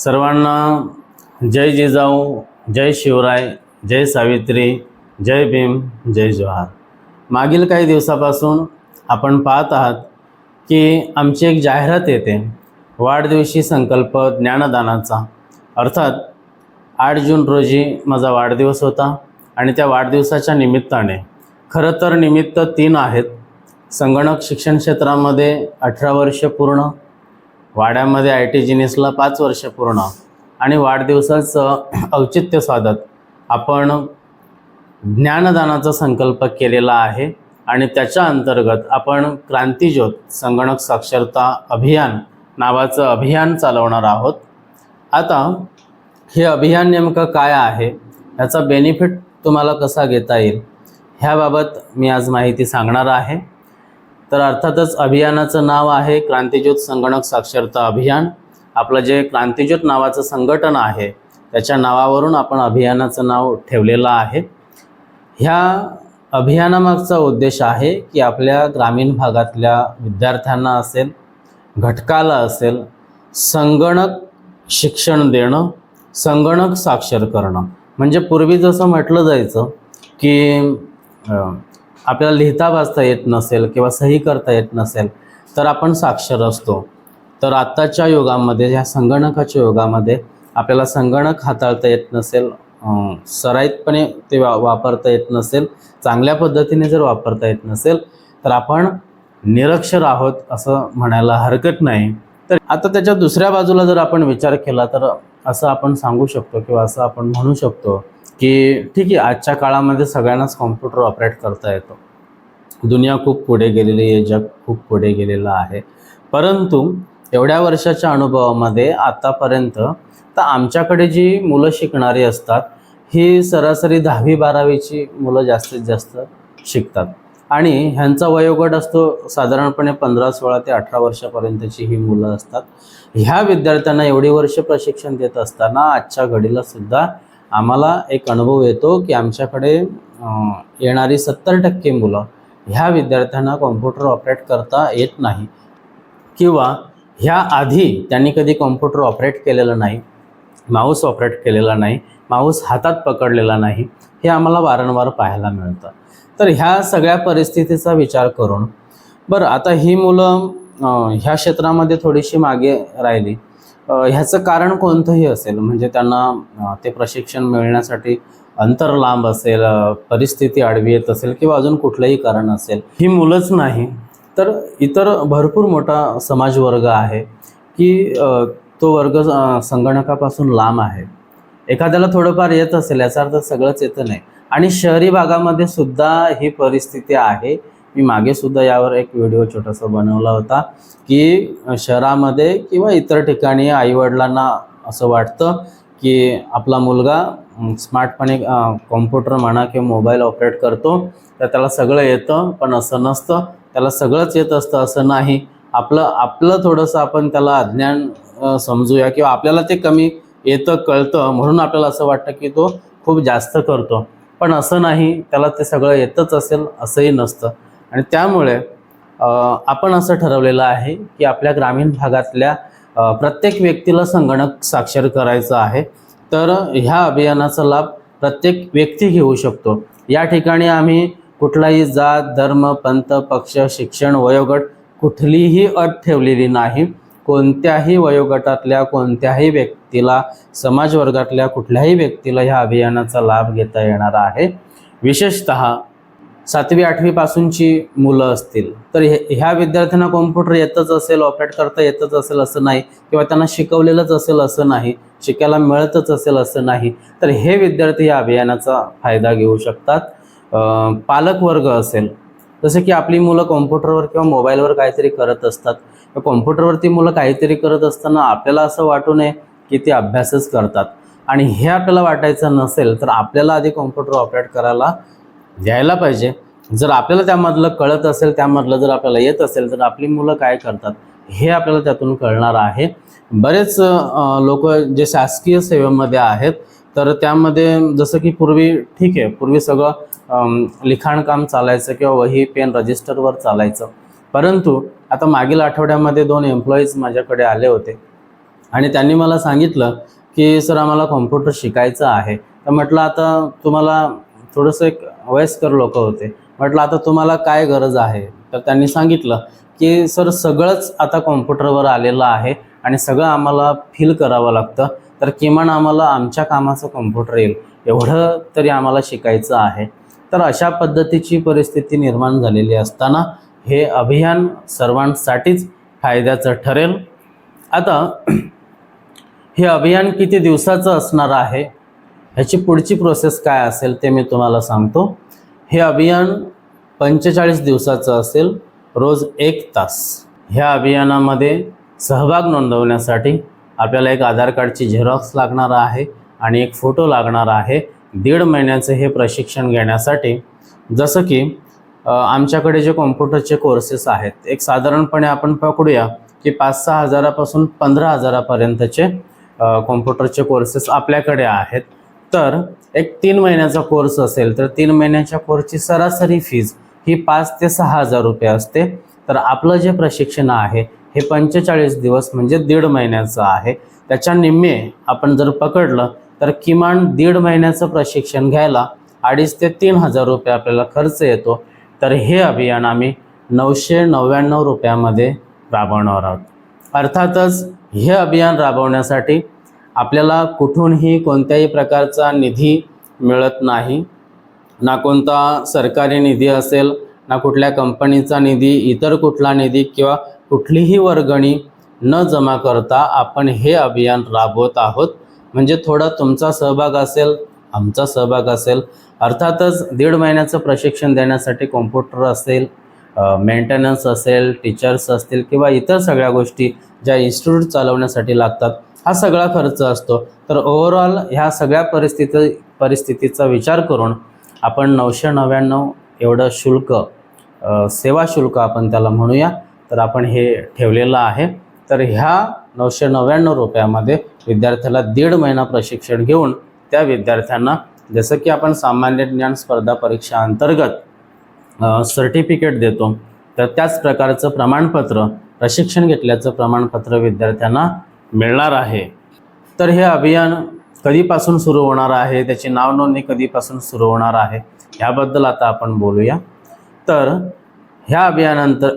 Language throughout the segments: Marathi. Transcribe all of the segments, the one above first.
सर्वांना जय जिजाऊ जय शिवराय जय सावित्री जय भीम जय जोहार मागील काही दिवसापासून आपण पाहत आहात की आमची एक जाहिरात येते वाढदिवशी संकल्प ज्ञानदानाचा. अर्थात आठ जून रोजी माझा वाढदिवस होता आणि त्या वाढदिवसाच्या निमित्ताने खरं तर निमित्त तीन आहेत. संगणक शिक्षण क्षेत्रामध्ये अठरा वर्ष पूर्ण वाड्यामध्ये आय टी जिनिसला पाच वर्ष पूर्ण आणि वाढदिवसाचं औचित्य साधत आपण ज्ञानदानाचा संकल्प केलेला आहे आणि त्याच्या अंतर्गत आपण क्रांतीज्योत संगणक साक्षरता अभियान नावाचं अभियान चालवणार आहोत. आता हे अभियान नेमकं काय आहे? ह्याचा बेनिफिट तुम्हाला कसा घेता येईल? ह्याबाबत मी आज माहिती सांगणार आहे. तर अर्थातच अभियानाचं नाव आहे क्रांतिज्योत संगणक साक्षरता अभियान. आपलं जे क्रांतिज्योत नावाचं संघटन आहे त्याच्या नावावरून आपण अभियानाचं नाव ठेवलेलं आहे. ह्या अभियानामागचा उद्देश आहे की आपल्या ग्रामीण भागातल्या विद्यार्थ्यांना असेल घटकाला असेल संगणक शिक्षण देणं संगणक साक्षर करणं. म्हणजे पूर्वी जसं म्हटलं जायचं की आपल्याला लिहिता वाचता येत नसेल किंवा सही करता येत नसेल तर आपण साक्षर असतो. तर आत्ताच्या युगामध्ये ह्या संगणकाच्या युगामध्ये आपल्याला संगणक हाताळता येत नसेल सराईतपणे ते वा वापरता येत नसेल चांगल्या पद्धतीने जर वापरता येत नसेल तर आपण निरक्षर आहोत असं म्हणायला हरकत नाही. तर आता त्याच्या दुसऱ्या बाजूला जर आपण विचार केला तर असं आपण सांगू शकतो किंवा असं आपण म्हणू शकतो की ठीक आहे आजच्या काळामध्ये सगळ्यांनाच कॉम्प्युटर ऑपरेट करता येतो. दुनिया खूप पुढे गेलेली आहे जग खूप पुढे गेलेलं आहे. परंतु एवढ्या वर्षाच्या अनुभवामध्ये आतापर्यंत तर आमच्याकडे जी मुलं शिकणारी असतात ही सरासरी दहावी बारावीची मुलं जास्तीत जास्त शिकतात. आणि ह्यांचा वयोगट असतो साधारणपणे पंधरा सोळा ते अठरा वर्षापर्यंतची ही मुलं असतात. ह्या विद्यार्थ्यांना एवढी वर्ष प्रशिक्षण देत असताना आजच्या घडीला सुद्धा आम्हाला एक अनुभव येतो की आमच्याकडे येणारी सत्तर टक्के मुलं ह्या विद्यार्थ्यांना कॉम्प्युटर ऑपरेट करता येत नाही. किंवा ह्या आधी त्यांनी कधी कॉम्प्युटर ऑपरेट केलेलं नाही माऊस ऑपरेट केलेला नाही माऊस हातात पकडलेला नाही हे आम्हाला वारंवार पाहायला मिळतं. तर ह्या सगळ्या परिस्थितीचा विचार करून बरं आता ही मुलं ह्या क्षेत्रामध्ये थोडीशी मागे राहिली. ह्याचं कारण कोणतंही असेल म्हणजे त्यांना ते प्रशिक्षण मिळण्यासाठी अंतर लांब असेल परिस्थिती आडवी येत असेल किंवा अजून कुठलंही कारण असेल ही मुलंच नाही. तर इतर भरपूर मोठा समाजवर्ग आहे की तो वर्ग संगणकापासून लांब आहे. एखाद्याला थोडंफार येत असेल याचा अर्थ सगळंच येतं नाही. आणि शहरी भागामध्ये सुद्धा ही परिस्थिती आहे मी मागे सुद्धा यावर एक व्हिडिओ छोटासा बनवला होता की शहरामध्ये किंवा इतर ठिकाणी आईवडिलांना असं वाटतं की आपला मुलगा स्मार्टपणे कॉम्प्युटर म्हणा किंवा मोबाईल ऑपरेट करतो तर त्याला सगळं येतं पण असं नसतं. त्याला सगळंच येत असतं असं नाही. आपलं आपलं थोडंसं आपण त्याला अज्ञान समजूया किंवा आपल्याला ते कमी येतं कळतं म्हणून आपल्याला असं वाटतं की तो खूप जास्त करतो. पण असं नाही. त्याला ते सगळं येतच असेल असंही नसतं. आणि त्यामुळे आपण असं ठरवलेलं आहे की आपल्या ग्रामीण भागातल्या प्रत्येक व्यक्तीला संगणक साक्षर करायचं आहे. तर ह्या अभियानाचा लाभ प्रत्येक व्यक्ती घेऊ शकतो. या ठिकाणी आम्ही कुठलाही जात धर्म पंथ पक्ष शिक्षण वयोगट कुठलीही अट ठेवलेली नाही. कोणत्याही वयोगटातल्या कोणत्याही व्यक्तीला समाजवर्गातल्या कुठल्याही व्यक्तीला ह्या अभियानाचा लाभ घेता येणार आहे. विशेषत सातवी आठवीपासूनची मुलं असतील. तर हे ह्या विद्यार्थ्यांना कॉम्प्युटर येतच असेल ऑपरेट करता येतच असेल असं नाही किंवा त्यांना शिकवलेलंच असेल असं नाही शिकायला मिळतच असेल असं नाही तर हे विद्यार्थी या अभियानाचा फायदा घेऊ शकतात. पालकवर्ग असेल जसं की आपली मुलं कॉम्प्युटरवर किंवा मोबाईलवर काहीतरी करत असतात. कॉम्प्युटरवरती मुलं काहीतरी करत असताना आपल्याला असं वाटू नये की ते अभ्यासच करतात. आणि हे आपल्याला वाटायचं नसेल तर आपल्याला आधी कॉम्प्युटर ऑपरेट करायला द्यायला पाहिजे. जर आपल्याला त्यामधलं कळत असेल त्यामधलं जर आपल्याला येत असेल तर आपली मुलं काय करतात हे आपल्याला त्यातून कळणार आहे. बरेच लोक जे शासकीय सेवेमध्ये आहेत तर त्यामध्ये जसं की पूर्वी ठीक आहे पूर्वी सगळं लिखाणकाम चालायचं किंवा वही पेन रजिस्टरवर चालायचं. परंतु आता मागील आठवड्यामध्ये दोन एम्प्लॉईज माझ्याकडे आले होते. आणि त्यांनी मला सांगितलं की सर आम्हाला कॉम्प्युटर शिकायचं आहे. तर म्हटलं आता तुम्हाला थोडंसं एक वयस्कर लोक होते. म्हटलं आता तुम्हाला काय गरज आहे? तर त्यांनी सांगितलं की सर सगळंच आता कॉम्प्युटरवर आलेलं आहे आणि सगळं आम्हाला फिल करावं लागतं. तर किमान आम्हाला आमच्या कामाचं कॉम्प्युटर येईल. एवढं तरी आम्हाला शिकायचं आहे. तर अशा पद्धतीची परिस्थिती निर्माण झालेली असताना हे अभियान सर्वांसाठीच फायद्याचं ठरेल. आता हे अभियान किती दिवसाचं असणार आहे? ह्याची पुढची प्रोसेस काय असेल ते मी तुम्हाला सांगतो. हे अभियान पंचेचाळीस दिवसाचं असेल रोज एक तास. ह्या अभियानामध्ये सहभाग नोंदवण्यासाठी आपल्याला एक आधार कार्डची झेरॉक्स लागणार आहे आणि एक फोटो लागणार आहे. दीड महिन्याचं हे प्रशिक्षण घेण्यासाठी जसं की आमच्याकडे जे कॉम्प्युटरचे कोर्सेस आहेत एक साधारणपणे आपण पकडूया की पाच सहा हजारापासून पंधरा हजारापर्यंतचे कॉम्प्युटरचे कोर्सेस आपल्याकडे आहेत. तर एक तीन महिन्याचा कोर्स असेल तर तीन महिन्याच्या कोर्सची सरासरी फीज ही पाच ते सहा हजार रुपये असते. तर आपलं जे प्रशिक्षण आहे हे पंचेचाळीस दिवस म्हणजे दीड महिन्याचं आहे. त्याच्या निम्मे आपण जर पकडलं तर किमान दीड महिन्याचं प्रशिक्षण घ्यायला अडीच ते तीन हजार रुपये आपल्याला खर्च येतो. तर हे अभियान आम्ही नऊशे नव्याण्णव रुपयामध्ये राबवणार आहोत. अर्थातच हे अभियान राबवण्यासाठी आपल्याला कुठूनही कोणत्याही प्रकारचा निधी मिळत नाही. ना कोणता सरकारी निधी असेल ना कुठल्या कंपनीचा निधी इतर कुठला निधी किंवा कुठलीही वर्गणी न जमा करता आपण हे अभियान राबवत आहोत. म्हणजे थोडा तुमचा सहभाग असेल आमचा सहभाग असेल. अर्थातच दीड महिन्याचं प्रशिक्षण देण्यासाठी कॉम्प्युटर असेल मेंटेनन्स असेल टीचर्स असतील किंवा इतर सगळ्या गोष्टी ज्या इन्स्टिट्यूट चालवण्यासाठी लागतात हा सगळा खर्च असतो. तर ओव्हरऑल ह्या सगळ्या परिस्थिती परिस्थितीचा विचार करून आपण नऊशे नव्याण्णव एवढं शुल्क सेवा शुल्क आपण त्याला म्हणूया. तर आपण हे ठेवलेलं आहे. तर ह्या नऊशे नव्याण्णव रुपयामध्ये विद्यार्थ्याला दीड महिना प्रशिक्षण घेऊन त्या विद्यार्थ्यांना जसं की आपण सामान्य ज्ञान स्पर्धा परीक्षा अंतर्गत सर्टिफिकेट देतो तर त्याच प्रकारचं प्रमाणपत्र प्रशिक्षण घेतल्याचं प्रमाणपत्र विद्यार्थ्यांना मिळणार आहे. तर हे अभियान कधीपासून सुरू होणार आहे? त्याची नावनोंदणी कधीपासून सुरू होणार आहे? ह्याबद्दल आता आपण बोलूया. तर ह्या अभियानांतर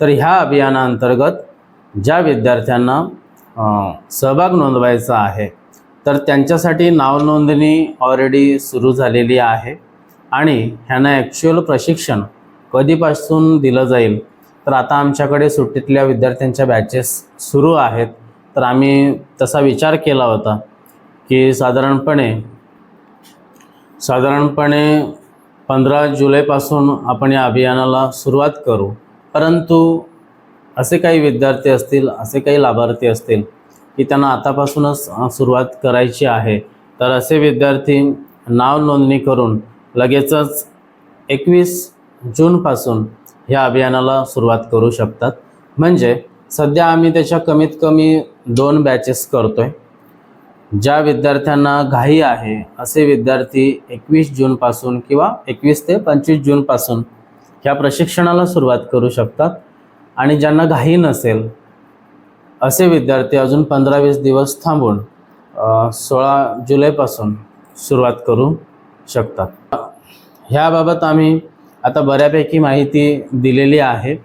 तर ह्या अभियानाअंतर्गत ज्या विद्यार्थ्यांना सहभाग नोंदवायचा आहे तर त्यांच्यासाठी नावनोंदणी ऑलरेडी सुरू झालेली आहे आणि ह्यांना ॲक्च्युअल प्रशिक्षण कधीपासून दिलं जाईल? तर आता आमच्याकडे सुट्टीतल्या विद्यार्थ्यांच्या बॅचेस सुरू आहेत. तर आम्ही तसा विचार केला होता की साधारणपणे साधारणपणे पंधरा जुलैपासून आपण या अभियानाला सुरुवात करू. परंतु असे काही विद्यार्थी असतील असे काही लाभार्थी असतील की त्यांना आतापासूनच सुरुवात करायची आहे तर असे विद्यार्थी नाव नोंदणी करून लगेचच एकवीस जूनपासून ह्या अभियानाला सुरुवात करू शकतात. म्हणजे सध्या आम्ही त्याच्या कमीत कमी दोन बॅचेस करतो आहे ज्या विद्यार्थ्यांना घाई आहे असे विद्यार्थी एकवीस जूनपासून किंवा एकवीस ते पंचवीस जूनपासून ह्या प्रशिक्षणाला सुरुवात करू शकतात. आणि ज्यांना घाई नसेल असे विद्यार्थी अजून पंधरा वीस दिवस थांबून सोळा जुलैपासून सुरुवात करू शकतात. ह्याबाबत आम्ही आता बऱ्यापैकी माहिती दिलेली आहे.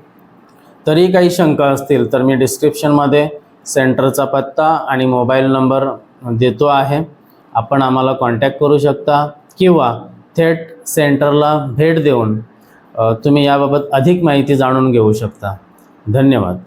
तरी काही शंका असतील तर मी डिस्क्रिप्शनमध्ये सेंटरचा पत्ता आणि मोबाईल नंबर देतो आहे. आपण आम्हाला कॉन्टॅक्ट करू शकता किंवा थेट सेंटरला भेट देऊन तुम्ही याबाबत अधिक माहिती जाणून घेऊ शकता. धन्यवाद.